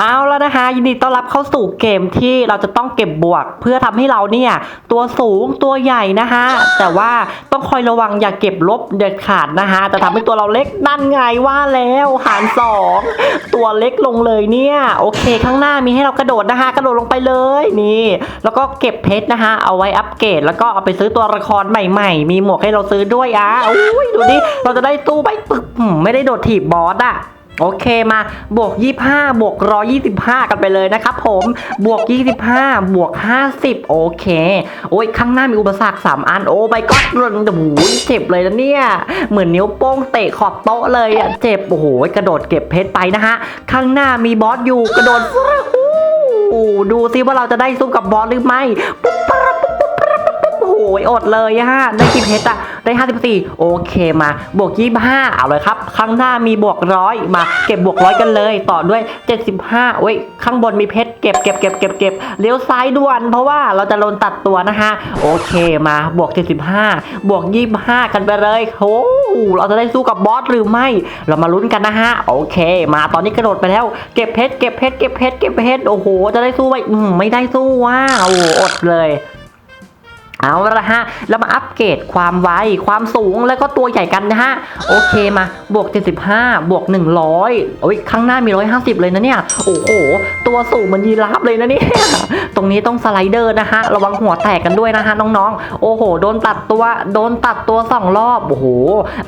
เอาแล้วนะคะยินดีต้อนรับเข้าสู่เกมที่เราจะต้องเก็บบวก เพื่อทำให้เราเนี่ยตัวสูงตัวใหญ่นะคะแต่ว่าต้องคอยระวังอย่าเก็บลบเด็ดขาดนะคะจะทำให้ตัวเราเล็กนั่นไงว่าแล้วหารสองตัวเล็กลงเลยเนี่ยโอเค ข้างหน้ามีให้เรากระโดดนะคะ กระโดดลงไปเลยนี่ แล้วก็เก็บเพชรนะคะ เอาไว้อัปเกรดแล้วก็เอาไปซื้อตัวละครใหม่ๆ มีหมวกให้เราซื้อด้วยอะอุ้ยดูดิเราจะได้ตู้ไปปึ๊บไม่ได้โดดถีบบอสอะ โอเคมาบวก 25 บวก 125 กันไปเลยนะครับผมบวก 25 บวก 50 โอเค โอ้ยข้างหน้ามีอุปสรรค 3 อัน โอ้ใบก็รุนโอ้โหเจ็บเลยนะเนี่ย เหมือนนิ้วโป้งเตะขอบโต๊ะเลยอะเจ็บ โอ้โห กระโดดเก็บเพชรไปนะฮะ ข้างหน้ามีบอสอยู่กระโดดดูซิว่าเราจะได้สู้กับบอสหรือไม่ปุ๊บปุ๊บปุ๊บปุ๊บปุ๊บโอ้โหอดเลยฮะได้กี่เพชรอะ ได้ 54 โอเคมา บวก 25 เอาเลยครับ ข้างหน้ามีบวกร้อยมาเก็บบวกร้อยกันเลย ต่อด้วย 75โอ้ย ข้างบนมีเพชร เก็บเก็บเก็บเก็บเก็บเลี้ยวซ้ายด่วน เพราะว่าเราจะโดนตัดตัวนะฮะ โอเคมา บวก 75 บวก 25 กันไปเลยโอ้เราจะได้สู้กับบอสหรือไม่ เรามาลุ้นกันนะฮะ โอเค มาตอนนี้กระโดดไปแล้ว เก็บเพชร เก็บเพชร เก็บเพชร เก็บเพชร โอ้โห จะได้สู้ไหมไม่ได้สู้ว้าโอ้อดเลย เอาละฮะ แล้วมาอัปเกรดความไว ความสูงแล้วก็ตัวใหญ่กันนะฮะ โอเคมา บวก 75 บวก 100 โอ้ย ข้างหน้ามี 150 เลยนะเนี่ย โอ้โห ตัวสูงเหมันยีราฟเลยนะเนี่ย ตรงนี้ต้องสไลเดอร์นะฮะ ระวังหัวแตกกันด้วยนะฮะน้องๆ โอ้โห โดนตัดตัว โดนตัดตัวสองรอบ โอ้โห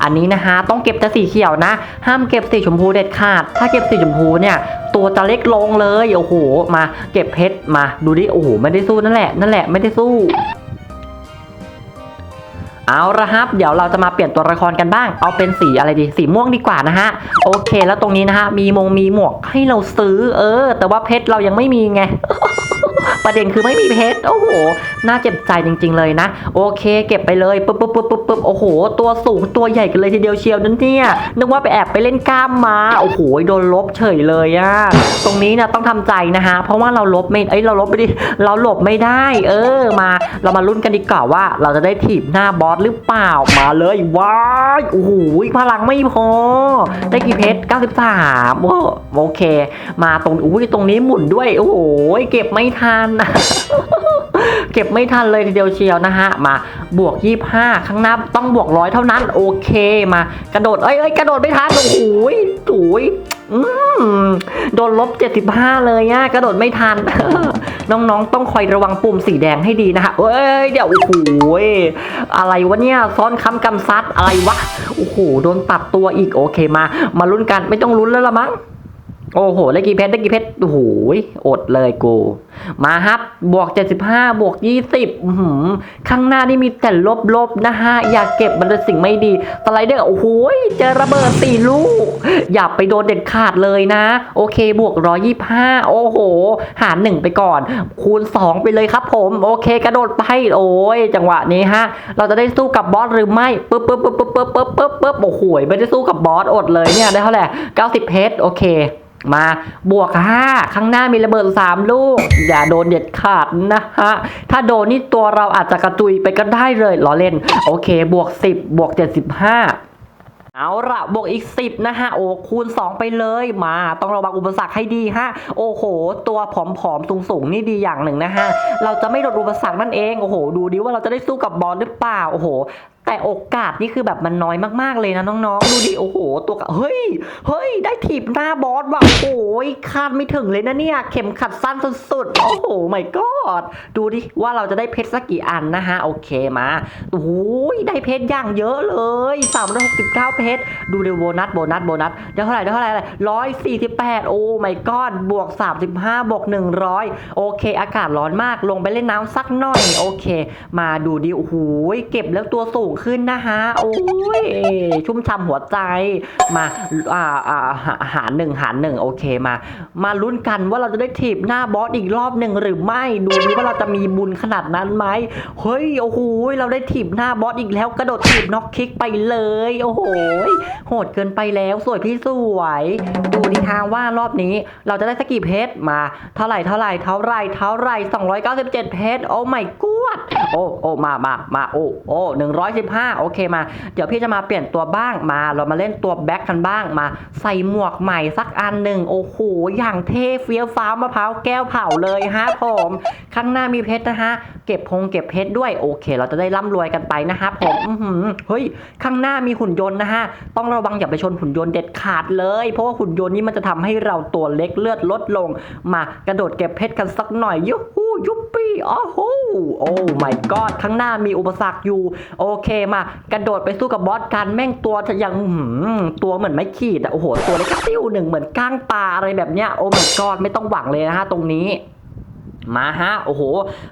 อันนี้นะฮะ ต้องเก็บแต่สีเขียวนะ ห้ามเก็บสีชมพูเด็ดขาด ถ้าเก็บสีชมพูเนี่ยตัวจะเล็กลงเลย โอ้โห มาเก็บเพชรมาดูดิ โอ้โห ไม่ได้สู้นั่นแหละ นั่นแหละ ไม่ได้สู้ เอาละครับ เดี๋ยวเราจะมาเปลี่ยนตัวละครกันบ้าง เอาเป็นสีอะไรดี สีม่วงดีกว่านะฮะ โอเค แล้วตรงนี้นะฮะ มีมงมีหมวกให้เราซื้อ เออ แต่ว่าเพชรเรายังไม่มีไง ประเด็นคือไม่มีเพชรโอ้โหน่าเจ็บใจจริง ๆ เลยนะ โอเค เก็บไปเลยปุ๊บปุ๊บปุ๊บปุ๊บปุ๊บโอ้โห ตัวสูงตัวใหญ่กันเลยทีเดียวเชียวนั่นเนี่ยนึกว่าไปแอบไปเล่นกล้ามมาโอ้โหโดนลบเฉยเลยอะตรงนี้นะต้องทำใจนะฮะเพราะว่าเราลบไม่เอ้ยเราลบไม่ได้เราหลบไม่ได้ เออมา เรามาลุ้นกันดีกว่าว่า เราจะได้ถีบหน้าบอสหรือเปล่ามาเลยว้ายโอ้โหพลังไม่พอ ได้กี่เพชร93โอ้โอเค มาตรงอุ้ยตรงนี้หมุนด้วยโอ้โหเก็บไม่ทันเก็บไม่ทันเลยทีเดียวเชียวนะฮะ มาบวก 25 ข้างหน้าต้องบวกร้อยเท่านั้น โอเคมากระโดดเอ้ยเอ้ยกระโดดไม่ทันโอ้โหโอ้ยอืมโดนลบ 75 เลยอะกระโดดไม่ทัน น้องๆ ต้องคอยระวังปุ่มสีแดงให้ดีนะฮะเอ้ย เดี๋ยว โอ้โหอะไรวะเนี่ย ซ้อนคำกำซัดอะไรวะ โอ้โห โดนตัดตัวอีกโอเคมา มาลุ้นกันไม่ต้องลุ้นแล้วละมั้ง โอ้โหได้กี่เพชรได้กี่เพชรโอ้โหอดเลยกู มาครับ บวก 75 บวก 20ข้างหน้านี่มีแต่ลบๆนะฮะ อย่าเก็บมันเป็นสิ่งไม่ดีสไลเดอร์ โอ้โหเจอระเบิดสี่ลูก อย่าไปโดนเด็ดขาดเลยนะ โอเค บวก 125 โอ้โห หาร 1 ไปก่อน คูณ 2 ไปเลยครับผม โอเค กระโดดไป โอ้ย จังหวะนี้ฮะ เราจะได้สู้กับบอสหรือไม่ปึ๊บปึ๊บปึ๊บปึ๊บปึ๊บปึ๊บปึ๊บโอ้โหไม่ได้สู้กับบอสอดเลยเนี่ยได้เท่าไหร่90 เพชร โอเค มาบวก 5 ข้างหน้ามีระเบิด 3 ลูก อย่าโดนเด็ดขาดนะฮะ ถ้าโดนนี่ตัวเราอาจจะกระจุยไปก็ได้เลยล้อเล่น โอเค บวก 10 บวก 75เอาละบวกอีก 10 นะฮะ โอ้คูณ 2 ไปเลยมา ต้องระวังอุปสรรคให้ดีฮะ โอ้โห ตัวผอมๆ สูงๆ นี่ดีอย่างหนึ่งนะฮะ เราจะไม่โดนอุปสรรคนั่นเอง โอ้โห ดูดิว่าเราจะได้สู้กับบอลหรือเปล่า โอ้โห แต่โอกาสนี่คือแบบมันน้อยมากๆเลยนะน้องๆ ดูดิโอ้โห ตัวเฮ้ย เฮ้ย ได้ถีบหน้าบอสว่ะโอ้โหคาดไม่ถึงเลยนะเนี่ย เข็มขัดสั้นสุดๆ โอ้โหไม่กอดดูดิว่าเราจะได้เพชรสักกี่อันนะฮะ โอเคมาโอ้ยได้เพชรอย่างเยอะเลย369 เพชรดูเร็วโบนัสโบนัสโบนัสเดี๋ยวเท่าไหร่เดี๋ยวเท่าไหร่อะไร้อยสี่สิบแปดโอ้ไม่กอดบวก 35บวก100 โอเค อากาศร้อนมากลงไปเล่นน้ำสักหน่อย โอเค มาดูดิโอ้โหเก็บแล้วตัวสูงขึ้นนะฮะโอ้ยชุ่มฉ่ำหัวใจมาอ่าอ่าหาหารหนึ่งหารหนึ่งโอเคมา มาลุ้นกันว่าเราจะได้ถีบหน้าบอสอีกรอบหนึ่งหรือไม่ดูดิว่าเราจะมีบุญขนาดนั้นไหมเฮ้ยโอ้โหเราได้ถีบหน้าบอสอีกแล้วกระโดดถีบน็อกคิกไปเลย โอ้โหโหดเกินไปแล้วสวยพี่สวยดูดิฮะว่ารอบนี้เราจะได้สักกี่เพชรมาเท่าไหร่เท่าไหร่เท่าไหร่เท่าไหร่297 เพชรโอ้ไม่กวดโอ้โอ้มามามาโอ้โอ้115 15โอเคมา เดี๋ยวพี่จะมาเปลี่ยนตัวบ้างมา เรามาเล่นตัวแบ็คกันบ้างมา ใส่หมวกใหม่สักอันหนึ่งโอ้โหอย่างเท่เฟี้ยวฟ้าวมะพร้าวแก้วเผาเลยฮะผมข้างหน้ามีเพชรนะฮะเก็บพงเก็บเพชรด้วยโอเค เราจะได้ร่ำรวยกันไปนะฮะผมเฮ้ยข้างหน้ามีหุ่นยนต์นะฮะต้องระวังอย่าไปชนหุ่นยนต์เด็ดขาดเลย เพราะว่าหุ่นยนต์นี้มันจะทำให้เราตัวเล็กเลือดลดลง มากระโดดเก็บเพชรกันสักหน่อยยูฮูยุปปี้อ้โห โอ้ my god ข้างหน้ามีอุปสรรคอยู่ โอเคมากระโดดไปสู้กับบอสกันแม่งตัวจะยังหือตัวเหมือนไม่ขีดอะโอ้โห ตัวเล็กติ้วหนึ่งเหมือนก้างปลาอะไรแบบเนี้ยโอ้ my god ไม่ต้องหวังเลยนะฮะตรงนี้มาฮะ โอ้โห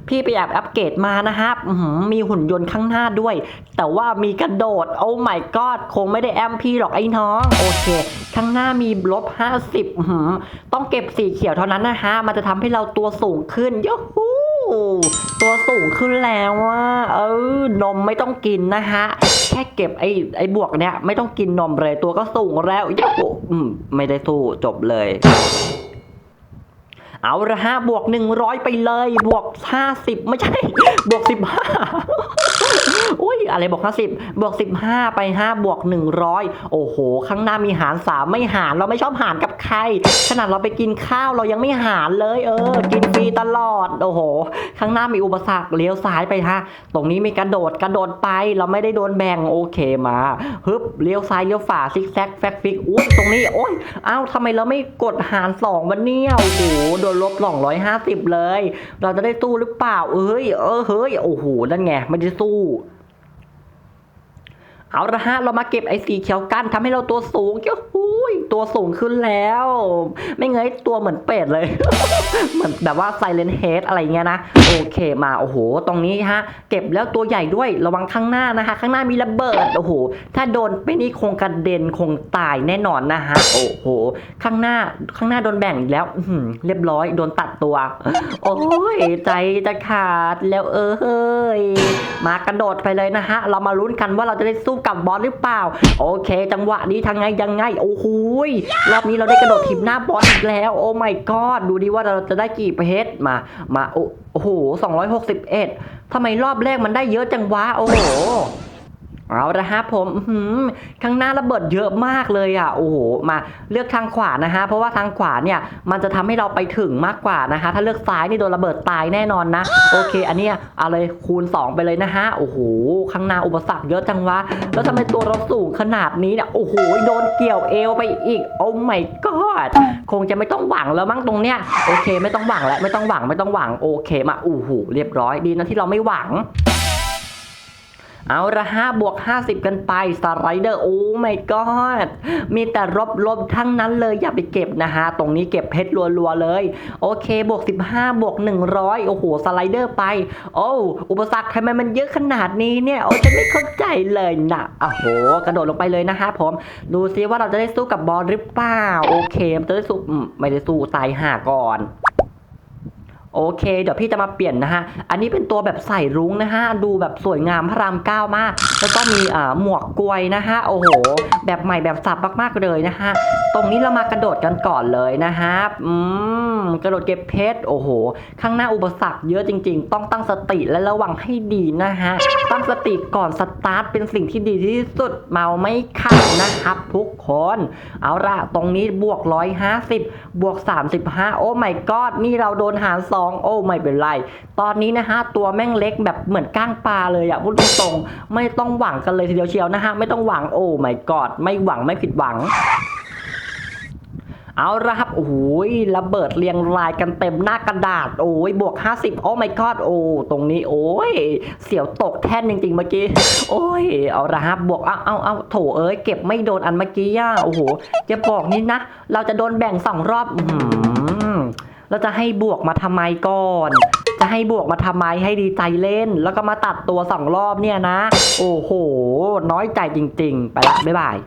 พี่ไปแอบอัปเกรดมานะฮะหือมีหุ่นยนต์ข้างหน้าด้วย แต่ว่ามีกระโดด โอ้ my god คงไม่ได้แอมพี่หรอกไอ้น้อง โอเค ข้างหน้ามีลบ50อื้อหือต้องเก็บสีเขียวเท่านั้นนะฮะ มันจะทำให้เราตัวสูงขึ้นยูฮู ตัวสูงขึ้นแล้วว่าเออนมไม่ต้องกินนะฮะ แค่เก็บไอ้ไอ้บวกเนี้ยไม่ต้องกินนมเลยตัวก็สูงแล้วยูฮูอืมไม่ได้สู้จบเลยเอาละฮะบวกหนึ่งร้อยไปเลย บวกห้าสิบไม่ใช่ บวกสิบห้า ยอะไรบวก50บบวก15ไปฮะบวก100โอ้โห ข้างหน้ามีหาร3ไม่หารเราไม่ชอบหารกับใคร ขนาดเราไปกินข้าวเรายังไม่หารเลยเออ กินฟรีตลอด โอ้โห ข้างหน้ามีอุปสรรคเลี้ยวซ้ายไปฮะ ตรงนี้มีกระโดดกระโดดไป เราไม่ได้โดนแบ่งโอเคมาฮึบเลี้ยวซ้ายเลี้ยวฝาซิกแซกแฟกฟิกอุ้ยตรงนี้โอ้ยอ้าวทำไมเราไม่กดหารสองวันเนี่ยโอ้โหโดนลบ250เลย เราจะได้สู้หรือเปล่าเอ้ยเออเฮ้ยโอ้โหนั่นไงไม่ได้สู้ เอาละฮะเรามาเก็บไอ้สีเขียวกันทำให้เราตัวสูงเจ้ะหูยตัวสูงขึ้นแล้ว ไม่เงยตัวเหมือนเป็ดเลย เหมือนแบบว่าไซเลนเฮดอะไรเงี้ยนะ โอเคมาโอ้โห ตรงนี้ฮะ เก็บแล้วตัวใหญ่ด้วยระวังข้างหน้านะคะ ข้างหน้ามีระเบิดโอ้โห ถ้าโดนไปนี่คงกระเด็นคงตายแน่นอนนะฮะโอ้โห ข้างหน้าข้างหน้าโดนแบ่งแล้วเรียบร้อยโดนตัดตัว โอ้ยใจจะขาดแล้วเอ้ยมากระโดดไปเลยนะฮะ เรามาลุ้นกันว่าเราจะได้สู้กับบอสหรือเปล่า โอเค จังหวะนี้ทางไงยังไงโอ้โหรอบนี้เราได้กระโดดถีบหน้าบอสอีกแล้ว โอ้ my god ดูดิว่าเราจะได้กี่เพชรมา มาโอ้โอ้โห261ทำไมรอบแรกมันได้เยอะจังวะโอ้โห เอาละฮะผมข้างหน้าระเบิดเยอะมากเลยอะโอ้โหมาเลือกทางขวานะฮะเพราะว่าทางขวาเนี่ยมันจะทำให้เราไปถึงมากกว่านะคะ ถ้าเลือกซ้ายนี่โดนระเบิดตายแน่นอนนะ โอเค อันนี้เอาเลยคูณ 2 ไปเลยนะฮะโอ้โหข้างหน้าอุปสรรคเยอะจังวะแล้วทำไมตัวเราสูงขนาดนี้เนี่ยโอ้โหโดนเกี่ยวเอวไปอีกโอ้ my god คงจะไม่ต้องหวังแล้วมั้งตรงเนี้ยโอเค ไม่ต้องหวังแล้วไม่ต้องหวังไม่ต้องหวังโอเคมาโอู้หูเรียบร้อยดีนะที่เราไม่หวัง เอาละฮะบวก50กันไปสไลเดอร์โอ้ my god มีแต่ลบๆทั้งนั้นเลยอย่าไปเก็บนะฮะ ตรงนี้เก็บเพชรรัวๆเลย โอเคบวก15บห้าบวก100โอ้โหสไลเดอร์ไป โอ้อุปสรรคทำไมมันเยอะขนาดนี้เนี่ยโอ้ฉันไม่เข้าใจเลยนะโอ้โห กระโดดลงไปเลยนะฮะผม ดูซิว่าเราจะได้สู้กับบอลหรือเปล่า โอเคจะได้สู้ไม่ได้สู้ตายห่าก่อน โอเค เดี๋ยวพี่จะมาเปลี่ยนนะฮะ อันนี้เป็นตัวแบบใส่รุ้งนะฮะ ดูแบบสวยงามพระรามเก้ามาก แล้วก็มีอ่าหมวกกลวยนะฮะ โอ้โห แบบใหม่แบบสับมากๆเลยนะฮะ ตรงนี้เรามากระโดดกันก่อนเลยนะฮะ อืม กระโดดเก็บเพชร โอ้โห ข้างหน้าอุปสรรคเยอะจริง ๆ ต้องตั้งสติและระวังให้ดีนะฮะ ตั้งสติก่อนสตาร์ทเป็นสิ่งที่ดีที่สุด เมาไม่ขับนะครับทุกคน เอาละตรงนี้บวก 150 บวก 35 โอ้ my god นี่เราโดนหารส2โอ้ไม่เป็นไร ตอนนี้นะฮะตัวแม่งเล็กแบบเหมือนก้างปลาเลยอะพูดตรงๆไม่ต้องหวังกันเลยทีเดียวเชียวนะฮะไม่ต้องหวังโอ้ my god ไม่หวังไม่ผิดหวังเอาละครับ โอ้โหยระเบิดเรียงรายกันเต็มหน้ากระดาษ โอ้ยบวก 50 โอ้ my god โอ้ ตรงนี้ โอ้ย เสียวตกแท่นจริงๆ เมื่อกี้ โอ้ย เอาละครับ บวก เอาเอาเอาโถเอ้ย เก็บไม่โดนอันเมื่อกี้ย่าโอ้โห จะบอกนี่นะ เราจะโดนแบ่งสองรอบ อื เราจะให้บวกมาทำไมก่อน จะให้บวกมาทำไมให้ดีใจเล่น แล้วก็มาตัดตัวสองรอบเนี่ยนะ โอ้โห น้อยใจจริง ๆ ไปละบ๊ายบาย